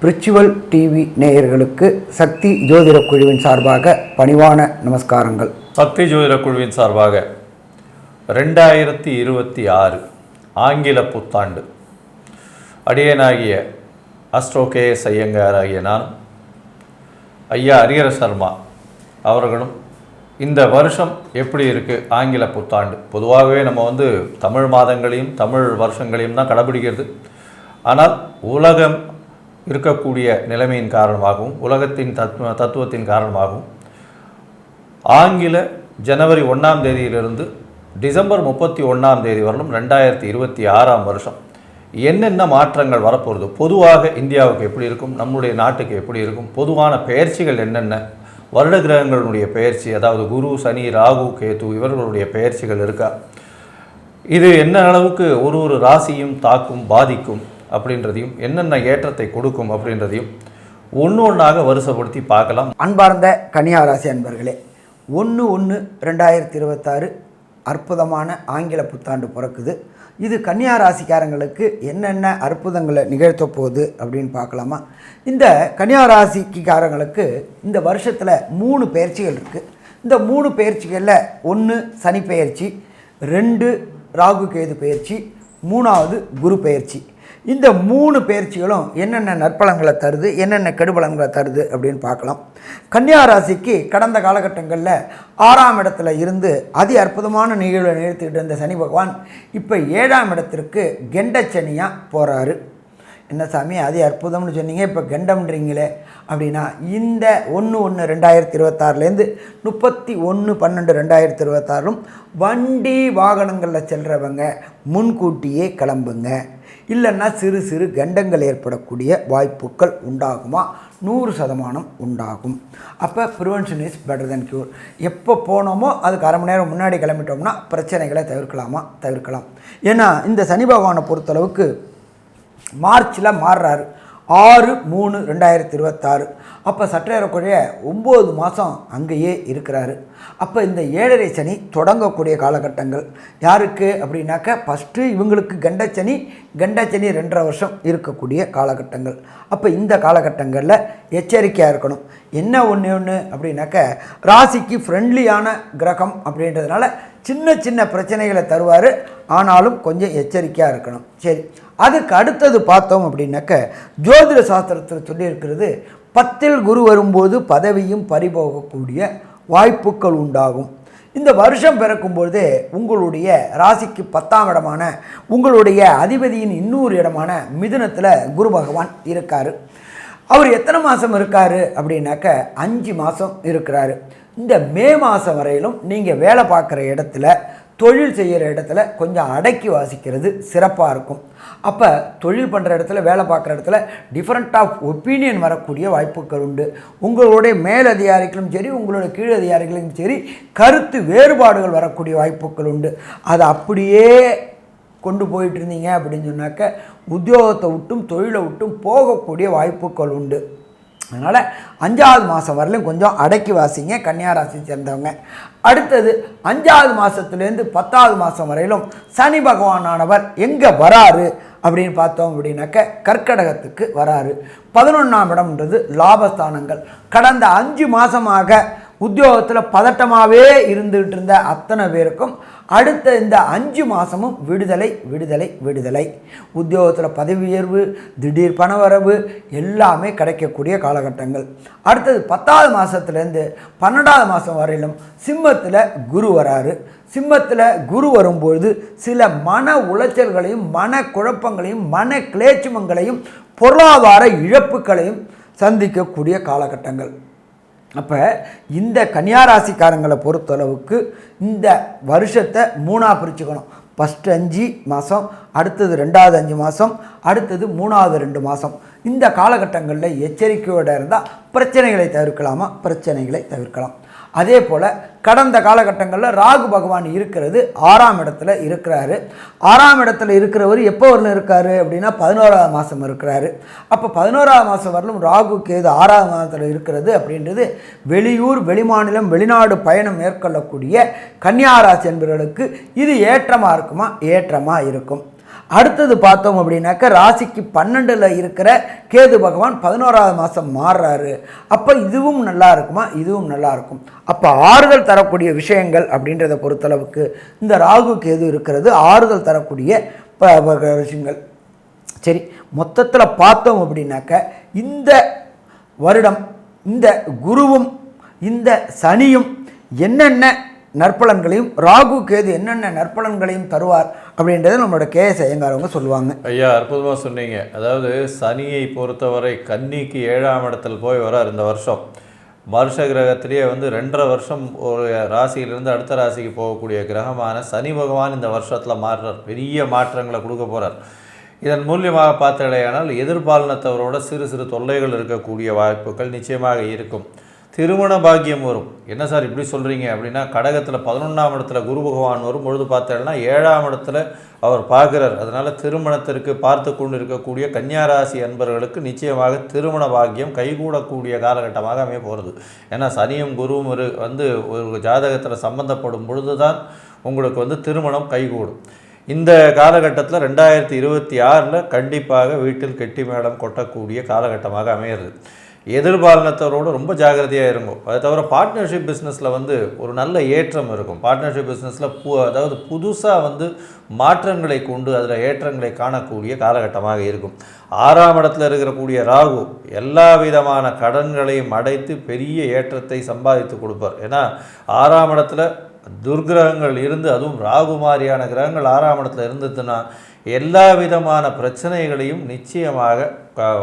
பிரிச்சுவல் TV நேயர்களுக்கு சக்தி ஜோதிட குழுவின் சார்பாக பணிவான நமஸ்காரங்கள். சக்தி ஜோதிட குழுவின் சார்பாக ரெண்டாயிரத்தி இருபத்தி ஆறு ஆங்கில புத்தாண்டு. அடியனாகிய அஸ்ட்ரோ கே எஸ் ஐயங்கார் ஆகிய நான் ஐயா ஹரிஹர சர்மா அவர்களும் இந்த வருஷம் எப்படி இருக்குது ஆங்கில புத்தாண்டு. பொதுவாகவே நம்ம வந்து தமிழ் மாதங்களையும் தமிழ் வருஷங்களையும் தான் கடைபிடிக்கிறது ஆனால் உலகம் இருக்கக்கூடிய நிலைமையின் காரணமாகவும் உலகத்தின் தத்துவ தத்துவத்தின் காரணமாகவும் ஆங்கில ஜனவரி ஒன்றாம் தேதியிலிருந்து டிசம்பர் முப்பத்தி ஒன்றாம் தேதி வரலும் ரெண்டாயிரத்தி இருபத்தி ஆறாம் வருஷம். என்னென்ன மாற்றங்கள் வரப்போகிறது பொதுவாக இந்தியாவுக்கு எப்படி இருக்கும்? நம்முடைய நாட்டுக்கு எப்படி இருக்கும்? பொதுவான பெயர்ச்சிகள் என்னென்ன? வருட கிரகங்களுடைய பெயர்ச்சி அதாவது குரு சனி ராகு கேது இவர்களுடைய பெயர்ச்சிகள் இருக்கா? இது என்ன அளவுக்கு ஒரு ஒரு ராசியும் தாக்கும் பாதிக்கும் அப்படின்றதையும் என்னென்ன ஏற்றத்தை கொடுக்கும் அப்படின்றதையும் ஒன்று ஒன்றாக வருஷப்படுத்தி பார்க்கலாம். அன்பார்ந்த கன்னியா ராசி அன்பர்களே ஒன்று ஒன்று ரெண்டாயிரத்தி இருபத்தாறு அற்புதமான ஆங்கில புத்தாண்டு பிறக்குது. இது கன்னியா ராசிக்காரங்களுக்கு என்னென்ன அற்புதங்களை நிகழ்த்த போகுது அப்படின்னு பார்க்கலாமா? இந்த கன்னியா ராசிக்காரங்களுக்கு இந்த வருஷத்தில் மூணு பயிற்சிகள் இருக்குது இந்த மூணு பயிற்சிகளில் ஒன்று சனி பயிற்சி ரெண்டு ராகு கேது பயிற்சி மூணாவது குரு பயிற்சி. இந்த மூணு பயிற்சிகளும் என்னென்ன நற்பலன்களை தருது என்னென்ன கெடுபலன்களை தருது அப்படின்னு பார்க்கலாம். கன்னியா ராசிக்கு கடந்த காலகட்டங்களில் ஆறாம் இடத்துல இருந்து அதி அற்புதமான நிகழ்வை நிறுத்திக்கிட்டு இருந்த சனி பகவான் இப்போ ஏழாம் இடத்திற்கு கெண்டச்சனியாக போகிறாரு என்ன சாமி அது அற்புதம்னு சொன்னீங்க இப்போ கெண்டம்ன்றீங்களே அப்படின்னா இந்த ஒன்று ஒன்று ரெண்டாயிரத்தி இருபத்தாறுலேருந்து முப்பத்தி ஒன்று பன்னெண்டு ரெண்டாயிரத்தி இருபத்தாறும் வண்டி வாகனங்களில் செல்கிறவங்க முன்கூட்டியே கிளம்புங்க. இல்லைன்னா சிறு சிறு கண்டங்கள் ஏற்படக்கூடிய வாய்ப்புகள் உண்டாகுமா? நூறு சதமானம் உண்டாகும். அப்போ prevention is better than cure எப்போ போனோமோ அதுக்கு அரை மணி நேரம் முன்னாடி கிளம்பிட்டோம்னா பிரச்சனைகளை தவிர்க்கலாமா? தவிர்க்கலாம். ஏன்னா இந்த சனி பகவானை பொறுத்தளவுக்கு மார்ச்சில் மாறுறாரு. ஆறு மூணு ரெண்டாயிரத்தி இருபத்தாறு. அப்போ சற்றேறக்குறைய ஒம்பது மாதம் அங்கேயே இருக்கிறாரு. அப்போ இந்த ஏழரை சனி தொடங்கக்கூடிய காலகட்டங்கள் யாருக்கு அப்படின்னாக்க ஃபஸ்ட்டு இவங்களுக்கு கண்டச்சனி கண்டச்சனி ரெண்டரை வருஷம் இருக்கக்கூடிய காலகட்டங்கள். அப்போ இந்த காலகட்டங்களில் எச்சரிக்கையாக இருக்கணும். என்ன ஒன்று ஒன்று அப்படின்னாக்க ராசிக்கு ஃப்ரெண்ட்லியான கிரகம் அப்படின்றதுனால சின்ன சின்ன பிரச்சனைகளை தருவார். ஆனாலும் கொஞ்சம் எச்சரிக்கையாக இருக்கணும். சரி அதுக்கு அடுத்தது பார்த்தோம் அப்படின்னாக்க ஜோதிட சாஸ்திரத்தில் சொல்லியிருக்கிறது பத்தில் குரு வரும்போது பதவியும் பறிபோகக்கூடிய வாய்ப்புகள் உண்டாகும். இந்த வருஷம் பிறக்கும்பொழுது உங்களுடைய ராசிக்கு பத்தாம் இடமான உங்களுடைய அதிபதியின் இன்னொரு இடமான மிதுனத்தில் குரு பகவான் இருக்கார். அவர் எத்தனை மாதம் இருக்கார் அப்படின்னாக்க அஞ்சு மாதம் இருக்கிறாரு. இந்த மே மாதம் வரையிலும் நீங்கள் வேலை பார்க்குற இடத்துல தொழில் செய்கிற இடத்துல கொஞ்சம் அடக்கி வாசிக்கிறது சிறப்பாக இருக்கும். அப்போ தொழில் பண்ணுற இடத்துல வேலை பார்க்குற இடத்துல டிஃப்ரெண்ட் ஆஃப் ஒப்பீனியன் வரக்கூடிய வாய்ப்புகள் உண்டு. உங்களுடைய மேலதிகாரிகளும் சரி உங்களுடைய கீழதிகாரிகளும் சரி கருத்து வேறுபாடுகள் வரக்கூடிய வாய்ப்புகள் உண்டு. அதை அப்படியே கொண்டு போயிட்டு இருந்தீங்க அப்படின்னு சொன்னாக்க உத்தியோகத்தை விட்டும் தொழிலை விட்டும் போகக்கூடிய வாய்ப்புகள் உண்டு. அதனால் அஞ்சாவது மாதம் வரலையும் கொஞ்சம் அடக்கி வாசிங்க கன்னியாராசி சேர்ந்தவங்க. அடுத்தது அஞ்சாவது மாதத்துலேருந்து பத்தாவது மாதம் வரையிலும் சனி பகவானானவர் எங்கே வராரு அப்படின்னு பார்த்தோம் அப்படின்னாக்க கர்க்கடகத்துக்கு வராரு. பதினொன்றாம் இடம்ன்றது லாபஸ்தானங்கள். கடந்த அஞ்சு மாதமாக உத்தியோகத்தில் பதட்டமாகவே இருந்துகிட்டு இருந்த அத்தனை பேருக்கும் அடுத்த இந்த அஞ்சு மாதமும் விடுதலை விடுதலை விடுதலை. உத்தியோகத்தில் பதவி உயர்வு திடீர் பணவரவு எல்லாமே கிடைக்கக்கூடிய காலகட்டங்கள். அடுத்தது பத்தாவது மாதத்துலேருந்து பன்னெண்டாவது மாதம் வரையிலும் சிம்மத்தில் குரு வராரு. சிம்மத்தில் குரு வரும்பொழுது சில மன உளைச்சல்களையும் மன குழப்பங்களையும் மன கிளேச்சுமங்களையும் பொருளாதார இழப்புகளையும் சந்திக்கக்கூடிய காலகட்டங்கள். அப்போ இந்த கன்னியாராசிக்காரங்களை பொறுத்தளவுக்கு இந்த வருஷத்தை மூணாக பிரிச்சுக்கணும். ஃபஸ்ட்டு அஞ்சு மாதம் அடுத்தது ரெண்டாவது அஞ்சு மாதம் அடுத்தது மூணாவது ரெண்டு மாதம் இந்த காலகட்டங்களில் எச்சரிக்கையோடு இருந்தால் பிரச்சனைகளை தவிர்க்கலாமா? பிரச்சனைகளை தவிர்க்கலாம். அதே போல் கடந்த காலகட்டங்களில் ராகு பகவான் இருக்கிறது ஆறாம் இடத்துல இருக்கிறாரு. ஆறாம் இடத்துல இருக்கிறவர் எப்போ வரலும் இருக்காரு அப்படின்னா பதினோராவது மாதம் இருக்கிறாரு. அப்போ பதினோராவது மாதம் வரலும் ராகு கேது ஆறாவது மாதத்தில் இருக்கிறது அப்படின்றது வெளியூர் வெளிமாநிலம் வெளிநாடு பயணம் மேற்கொள்ளக்கூடிய கன்னியாராசி என்பவர்களுக்கு இது ஏற்றமாக இருக்குமா? ஏற்றமாக இருக்கும். அடுத்தது பார்த்தோம் அப்படின்னாக்க ராசிக்கு பன்னெண்டில் இருக்கிற கேது பகவான் பதினோராவது மாதம் மாறுறாரு. அப்போ இதுவும் நல்லா இருக்குமா? இதுவும் நல்லா இருக்கும். அப்போ ஆறுதல் தரக்கூடிய விஷயங்கள் அப்படின்றத பொறுத்தளவுக்கு இந்த ராகு கேது இருக்கிறது ஆறுதல் தரக்கூடிய ப- விஷயங்கள். சரி மொத்தத்தில் பார்த்தோம் அப்படின்னாக்க இந்த வருடம் இந்த குருவும் இந்த சனியும் என்னென்ன நற்பலன்களையும் ராகு கேது என்னென்ன நற்பலன்களையும் தருவார் அப்படின்றத நம்மளோட கேஎஸ் ஐயங்காரவங்க சொல்லுவாங்க. ஐயா அற்புதமாக சொன்னீங்க. அதாவது சனியை பொறுத்தவரை கன்னிக்கு ஏழாம் இடத்தில் போய் வரார் இந்த வருஷம். வருஷ கிரகத்திலேயே வந்து ரெண்டரை வருஷம் ஒரு ராசியிலிருந்து அடுத்த ராசிக்கு போகக்கூடிய கிரகமான சனி பகவான் இந்த வருஷத்தில் மாறுறார். பெரிய மாற்றங்களை கொடுக்க போகிறார் இதன் மூலியமாக பார்த்தடையானால் எதிர்பாலினத்தவரோட சிறு சிறு தொல்லைகள் இருக்கக்கூடிய வாய்ப்புகள் நிச்சயமாக இருக்கும். திருமண பாக்கியம் வரும். என்ன சார் இப்படி சொல்கிறீங்க அப்படின்னா கடகத்தில் பதினொன்றாம் இடத்துல குரு பகவான் வரும். பொழுது பார்த்தேன்னா ஏழாம் இடத்துல அவர் பார்க்குறார். அதனால் திருமணத்திற்கு பார்த்து கொண்டு இருக்கக்கூடிய கன்னியாராசி அன்பர்களுக்கு நிச்சயமாக திருமண பாக்கியம் கைகூடக்கூடிய காலகட்டமாக அமைய போகிறது ஏன்னா சனியும் குருவும் ஒரு வந்து ஒரு ஜாதகத்தில் சம்பந்தப்படும் பொழுது தான் உங்களுக்கு வந்து திருமணம் கைகூடும். இந்த காலகட்டத்தில் ரெண்டாயிரத்தி இருபத்தி ஆறில் கண்டிப்பாக வீட்டில் கெட்டி மேடம் கொட்டக்கூடிய காலகட்டமாக அமையிறது. எதிர்பாலினத்தவரோடு ரொம்ப ஜாக்கிரதையாக இருக்கும் அதை தவிர பார்ட்னர்ஷிப் பிஸ்னஸில் வந்து ஒரு நல்ல ஏற்றம் இருக்கும். பார்ட்னர்ஷிப் பிஸ்னஸில் பு அதாவது புதுசாக வந்து மாற்றங்களை கொண்டு அதில் ஏற்றங்களை காணக்கூடிய காலகட்டமாக இருக்கும். ஆறாம் இடத்துல இருக்கக்கூடிய ராகு எல்லா விதமான கடன்களையும் அடைத்து பெரிய ஏற்றத்தை சம்பாதித்து கொடுப்பார். ஏன்னா ஆறாம் இடத்துல துர்கிரகங்கள் இருந்து அதுவும் ராகு மாதிரியான கிரகங்கள் ஆறாம் இடத்துல இருந்ததுன்னா எல்லா விதமான பிரச்சனைகளையும் நிச்சயமாக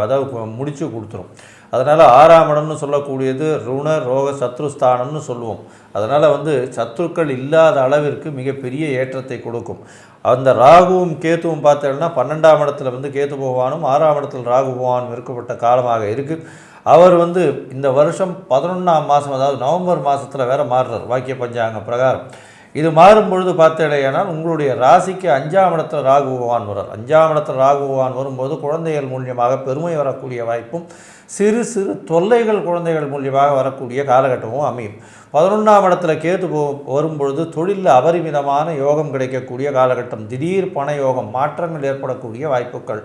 அதாவது முடித்து கொடுத்துரும். அதனால் ஆறாம் இடம்னு சொல்லக்கூடியது ருண ரோக சத்ருஸ்தானம்னு சொல்லுவோம். அதனால் வந்து சத்ருக்கள் இல்லாத அளவிற்கு மிகப்பெரிய ஏற்றத்தை கொடுக்கும். அந்த ராகுவும் கேத்துவும் பார்த்தோம்னா பன்னெண்டாம் இடத்துல வந்து கேத்து பகவானும் ஆறாம் இடத்துல ராகு பகவானும் இருக்கப்பட்ட காலமாக இருக்குது அவர் வந்து இந்த வருஷம் பதினொன்றாம் மாதம் அதாவது நவம்பர் மாதத்தில் வேற மாறுறார் வாக்கிய பஞ்சாங்க பிரகாரம். இது மாறும் பொழுது பார்த்தீங்கன்னா உங்களுடைய ராசிக்கு அஞ்சாம் இடத்துல ராகு பகவான் வரார் அஞ்சாம் இடத்துல ராகு பகவான் வரும்போது குழந்தைகள் மூலியமாக பெருமை வரக்கூடிய வாய்ப்பும் சிறு சிறு தொல்லைகள் குழந்தைகள் மூலியமாக வரக்கூடிய காலகட்டமும் அமையும். பதினொன்றாம் இடத்துல கேது போ வரும்பொழுது தொழிலில் அபரிமிதமான யோகம் கிடைக்கக்கூடிய காலகட்டம். திடீர் பண யோகம் மாற்றங்கள் ஏற்படக்கூடிய வாய்ப்புகள்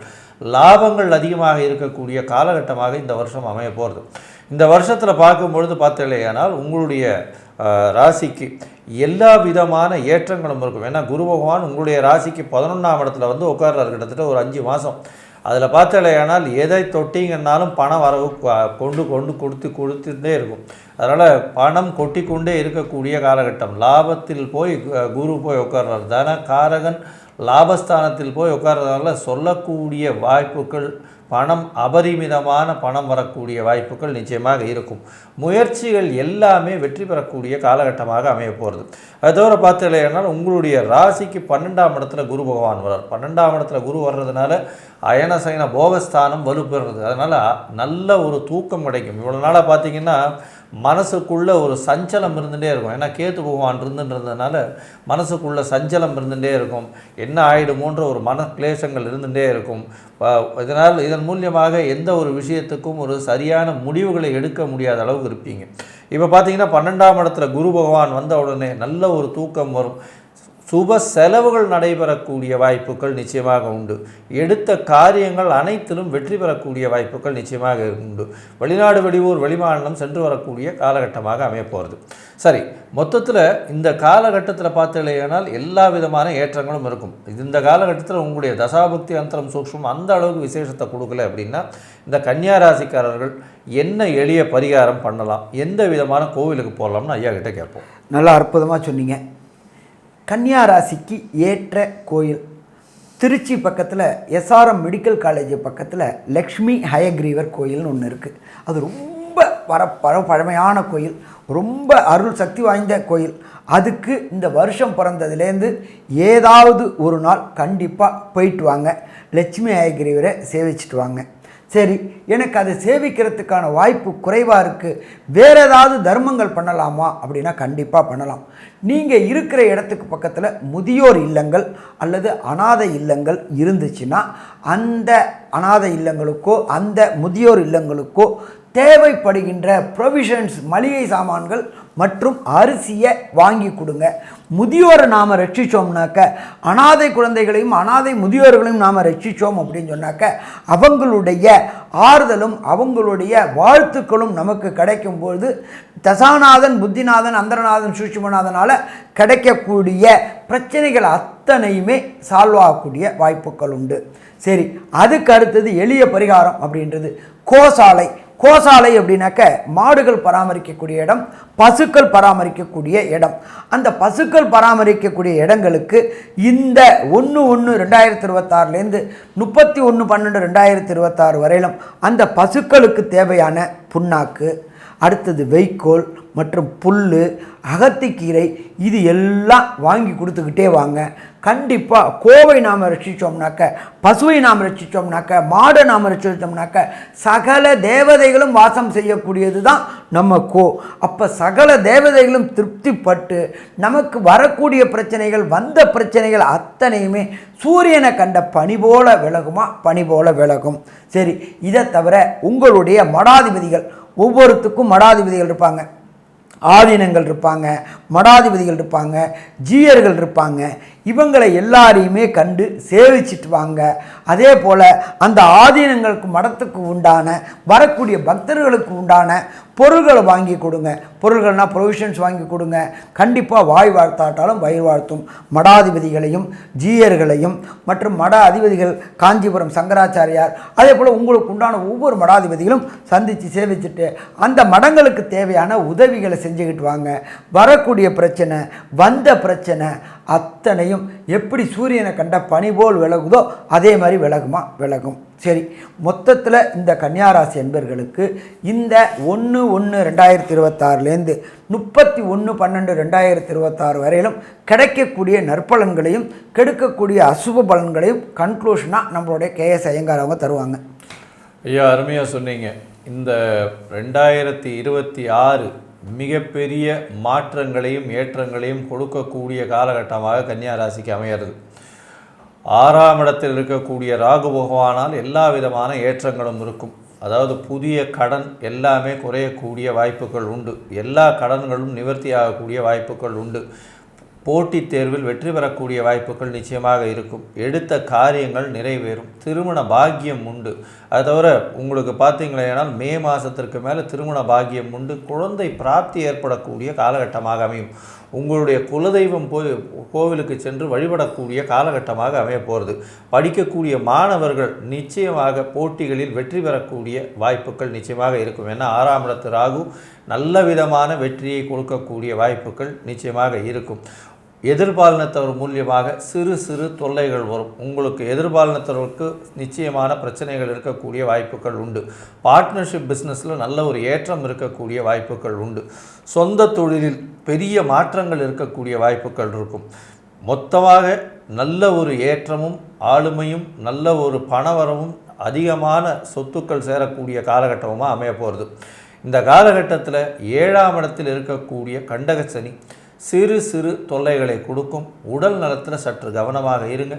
லாபங்கள் அதிகமாக இருக்கக்கூடிய காலகட்டமாக இந்த வருஷம் அமைய போகிறது இந்த வருஷத்தில் பார்க்கும்பொழுது பார்த்தீங்களேயானால் உங்களுடைய ராசிக்கு எல்லா விதமான ஏற்றங்களும் இருக்கும். ஏன்னா குரு பகவான் உங்களுடைய ராசிக்கு பதினொன்றாம் இடத்துல வந்து உட்கார்றாரு. கிட்டத்தட்ட ஒரு அஞ்சு மாதம் அதில் பார்த்தாலேயானால் எதை தொட்டிங்கன்னாலும் பண வரவு கொ- கொண்டு கொண்டு கொடுத்து கொடுத்துட்டே இருக்கும். அதனால் பணம் கொட்டி கொண்டே இருக்கக்கூடிய காலகட்டம். லாபத்தில் போய் குரு போய் உட்கார்றார். தன காரகன் லாபஸ்தானத்தில் போய் உட்கார்றதுனால சொல்லக்கூடிய வாய்ப்புகள் பணம் அபரிமிதமான பணம் வரக்கூடிய வாய்ப்புகள் நிச்சயமாக இருக்கும். முயற்சிகள் எல்லாமே வெற்றி பெறக்கூடிய காலகட்டமாக அமைய போகிறது அது தவிர பார்த்தீங்கன்னா உங்களுடைய ராசிக்கு பன்னெண்டாம் இடத்துல குரு பகவான் வர்றார். பன்னெண்டாம் இடத்துல குரு வர்றதுனால அயன சயன போகஸ்தானம் வலுப்பெறுறது அதனால் நல்ல ஒரு தூக்கம் கிடைக்கும். இவ்வளோ நாளாக பார்த்தீங்கன்னா மனசுக்குள்ளே ஒரு சஞ்சலம் இருந்துகிட்டே இருக்கும். ஏன்னா கேத்து பகவான் இருந்துன்றதுனால மனசுக்குள்ளே சஞ்சலம் இருந்துகிட்டே இருக்கும். என்ன ஆகிடுமோன்ற ஒரு மன கிளேசங்கள் இருந்துகிட்டே இருக்கும் இதனால் இதன் மூலியமாக எந்த ஒரு விஷயத்துக்கும் ஒரு சரியான முடிவுகளை எடுக்க முடியாத அளவுக்கு இருப்பீங்க. இப்போ பார்த்தீங்கன்னா பன்னெண்டாம் இடத்துல குரு பகவான் வந்த உடனே நல்ல ஒரு தூக்கம் வரும். சுப செலவுகள் நடைபெறக்கூடிய வாய்ப்புகள் நிச்சயமாக உண்டு. எடுத்த காரியங்கள் அனைத்திலும் வெற்றி பெறக்கூடிய வாய்ப்புகள் நிச்சயமாக உண்டு. வெளிநாடு வெளியூர் வெளிமாநிலம் சென்று வரக்கூடிய காலகட்டமாக அமையப்போகிறது சரி மொத்தத்தில் இந்த காலகட்டத்தில் பார்த்தீங்கன்னா எல்லா விதமான ஏற்றங்களும் இருக்கும். இது இந்த காலகட்டத்தில் உங்களுடைய தசாபக்தி அந்தரம் சூக்ஷம் அந்த அளவுக்கு விசேஷத்தை கொடுக்கல அப்படின்னா இந்த கன்னியா ராசிக்காரர்கள் என்ன எளிய பரிகாரம் பண்ணலாம்? எந்த விதமான கோவிலுக்கு போகலாம்னு ஐயா கிட்ட கேட்போம். நல்லா அற்புதமாக சொன்னீங்க. கன்னியா ராசிக்கு ஏற்ற கோயில். திருச்சி பக்கத்தில் எஸ்ஆர்எம் மெடிக்கல் காலேஜ் பக்கத்தில் லக்ஷ்மி ஹயக்ரீவர் கோயில்னு ஒன்று இருக்குது அது ரொம்ப பர பர பழமையான கோயில். ரொம்ப அருள் சக்தி வாய்ந்த கோயில். அதுக்கு இந்த வருஷம் பிறந்ததுலேருந்து ஏதாவது ஒரு நாள் கண்டிப்பாக போயிட்டு வாங்க. லட்சுமி ஹயக்ரீவரை சேவிச்சிட்டு வாங்க. சரி எனக்கு அதை சேவிக்கிறதுக்கான வாய்ப்பு குறைவாக இருக்குது வேறு ஏதாவது தர்மங்கள் பண்ணலாமா? அப்படின்னா கண்டிப்பாக பண்ணலாம். நீங்கள் இருக்கிற இடத்துக்கு பக்கத்தில் முதியோர் இல்லங்கள் அல்லது அனாதை இல்லங்கள் இருந்துச்சுன்னா அந்த அனாதை இல்லங்களுக்கோ அந்த முதியோர் இல்லங்களுக்கோ தேவைப்படுகின்ற ப்ரொவிஷன்ஸ் மளிகை சாமான்கள் மற்றும் அரிசியை வாங்கி கொடுங்க. முதியோரை நாம் ரட்சித்தோம்னாக்க அனாதை குழந்தைகளையும் அனாதை முதியோர்களையும் நாம் ரட்சித்தோம் அப்படின்னு சொன்னாக்க அவங்களுடைய ஆறுதலும் அவங்களுடைய வாழ்த்துக்களும் நமக்கு கிடைக்கும்போது தசாநாதன் புத்திநாதன் அந்தரநாதன் சூட்சுமநாதனால் கிடைக்கக்கூடிய பிரச்சனைகள் அத்தனையுமே சால்வ் ஆகக்கூடிய வாய்ப்புகள் உண்டு. சரி அதுக்கு அடுத்தது எளிய பரிகாரம் அப்படின்றது. கோசாலை. கோசாலை அப்படின்னாக்க மாடுகள் பராமரிக்கக்கூடிய இடம் பசுக்கள் பராமரிக்கக்கூடிய இடம். அந்த பசுக்கள் பராமரிக்கக்கூடிய இடங்களுக்கு இந்த ஒன்று ஒன்று ரெண்டாயிரத்தி இருபத்தாறுலேருந்து முப்பத்தி ஒன்று பன்னெண்டு ரெண்டாயிரத்தி இருபத்தாறு வரையிலும் அந்த பசுக்களுக்கு தேவையான புண்ணாக்கு அடுத்தது வைக்கோல் மற்றும் புல் அகத்திக்கீரை இது எல்லாம் வாங்கி கொடுத்துக்கிட்டே வாங்க. கண்டிப்பாக கோவை நாம் ரசித்தோம்னாக்க பசுவை நாம் ரசித்தோம்னாக்க மாடை நாம் ரசித்தோம்னாக்க சகல தேவதைகளும் வாசம் செய்யக்கூடியது தான் நம்ம கோ. அப்போ சகல தேவதைகளும் திருப்திப்பட்டு நமக்கு வரக்கூடிய பிரச்சனைகள் வந்த பிரச்சனைகள் அத்தனையுமே சூரியனை கண்ட பனி போல விலகுமா? பனி போல விலகும். சரி இதை தவிர உங்களுடைய மடாதிபதிகள் ஒவ்வொருத்துக்கும் மடாதிபதிகள் இருப்பாங்க. ஆதீனங்கள் இருப்பாங்க மடாதிபதிகள் இருப்பாங்க ஜீயர்கள் இருப்பாங்க. இவங்களை எல்லாரையுமே கண்டு சேவிச்சிட்டு வாங்க. அதே போல் அந்த ஆதீனங்களுக்கு மடத்துக்கு உண்டான வரக்கூடிய பக்தர்களுக்கு உண்டான பொருள்களை வாங்கி கொடுங்க. பொருள்கள்னால் ப்ரொவிஷன்ஸ் வாங்கி கொடுங்க. கண்டிப்பாக வாய் வாழ்த்தாட்டாலும் வயிறு வாழ்த்தும். மடாதிபதிகளையும் ஜீயர்களையும் மற்றும் மட அதிபதிகள் காஞ்சிபுரம் சங்கராச்சாரியார் அதே போல் உங்களுக்கு உண்டான ஒவ்வொரு மடாதிபதிகளும் சந்தித்து சேவிச்சுட்டு அந்த மடங்களுக்கு தேவையான உதவிகளை செஞ்சுக்கிட்டு வாங்க. வரக்கூடிய பிரச்சனை வந்த பிரச்சனை அத்தனையும் எப்படி சூரியனை கண்ட பனி போல் விலகுதோ அதே மாதிரி விலகுமா? விலகும். சரி மொத்தத்தில் இந்த கன்னியாராசி என்பர்களுக்கு இந்த ஒன்று ஒன்று ரெண்டாயிரத்தி இருபத்தாறுலேருந்து முப்பத்தி ஒன்று பன்னெண்டு ரெண்டாயிரத்தி இருபத்தாறு வரையிலும் கிடைக்கக்கூடிய நற்பலன்களையும் கெடுக்கக்கூடிய அசுப பலன்களையும் கன்க்ளூஷனாக நம்மளுடைய கேஎஸ் ஐயங்கார் அவங்க தருவாங்க. ஐயா அருமையாக சொன்னீங்க. இந்த ரெண்டாயிரத்தி இருபத்தி ஆறு மிகப்பெரிய மாற்றங்களையும் ஏற்றங்களையும் கொடுக்கக்கூடிய காலகட்டமாக கன்னியா ராசிக்கு அமையிறது. ஆறாம் இடத்தில் இருக்கக்கூடிய ராகு பகவானால் எல்லா விதமான ஏற்றங்களும் இருக்கும். அதாவது புதிய கடன் எல்லாமே குறையக்கூடிய வாய்ப்புகள் உண்டு. எல்லா கடன்களும் நிவர்த்தி ஆகக்கூடிய வாய்ப்புகள் உண்டு. போட்டித் தேர்வில் வெற்றி பெறக்கூடிய வாய்ப்புகள் நிச்சயமாக இருக்கும். எடுத்த காரியங்கள் நிறைவேறும். திருமண பாக்கியம் உண்டு. அது தவிர உங்களுக்கு பார்த்தீங்களேனால் மே மாதத்திற்கு மேலே திருமண பாக்கியம் உண்டு. குழந்தை பிராப்தி ஏற்படக்கூடிய காலகட்டமாக அமையும். உங்களுடைய குலதெய்வம் போய் கோவிலுக்கு சென்று வழிபடக்கூடிய காலகட்டமாக அமைய போகிறது படிக்கக்கூடிய மாணவர்கள் நிச்சயமாக போட்டிகளில் வெற்றி பெறக்கூடிய வாய்ப்புகள் நிச்சயமாக இருக்கும். ஏன்னா ஆறாம் இடத்து ராகு நல்ல விதமான வெற்றியை கொடுக்கக்கூடிய வாய்ப்புகள் நிச்சயமாக இருக்கும். எதிர்பாலினத்தவர் மூலியமாக சிறு சிறு தொல்லைகள் வரும். உங்களுக்கு எதிர்பாலினத்தவர்களுக்கு நிச்சயமான பிரச்சனைகள் இருக்கக்கூடிய வாய்ப்புகள் உண்டு. பார்ட்னர்ஷிப் பிஸ்னஸில் நல்ல ஒரு ஏற்றம் இருக்கக்கூடிய வாய்ப்புகள் உண்டு. சொந்த தொழிலில் பெரிய மாற்றங்கள் இருக்கக்கூடிய வாய்ப்புகள் இருக்கும். மொத்தமாக நல்ல ஒரு ஏற்றமும் ஆளுமையும் நல்ல ஒரு பணவரவும் அதிகமான சொத்துக்கள் சேரக்கூடிய காலகட்டமாக அமைய போகிறது இந்த காலகட்டத்தில் ஏழாம் இடத்தில் இருக்கக்கூடிய கண்டகச்சனி சிறு சிறு தொல்லைகளை கொடுக்கும். உடல் நலத்தில் சற்று கவனமாக இருங்க.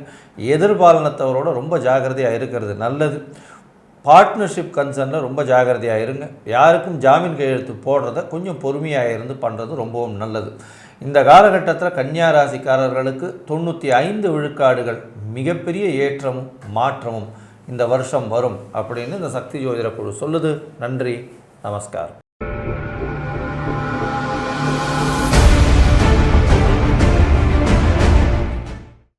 எதிர்பாலனத்தவரோட ரொம்ப ஜாக்கிரதையாக இருக்கிறது நல்லது. பார்ட்னர்ஷிப் கன்சர்னில் ரொம்ப ஜாக்கிரதையாக இருங்க. யாருக்கும் ஜாமீன் கையெழுத்து போடுறத கொஞ்சம் பொறுமையாக இருந்து பண்ணுறது ரொம்பவும் நல்லது. இந்த காலகட்டத்தில் கன்னியா ராசிக்காரர்களுக்கு தொண்ணூற்றி ஐந்து விழுக்காடுகள் மிகப்பெரிய ஏற்றமும் மாற்றமும் இந்த வருஷம் வரும் அப்படின்னு இந்த சக்தி ஜோதிட குழு சொல்லுது. நன்றி. നമസ്കാരം.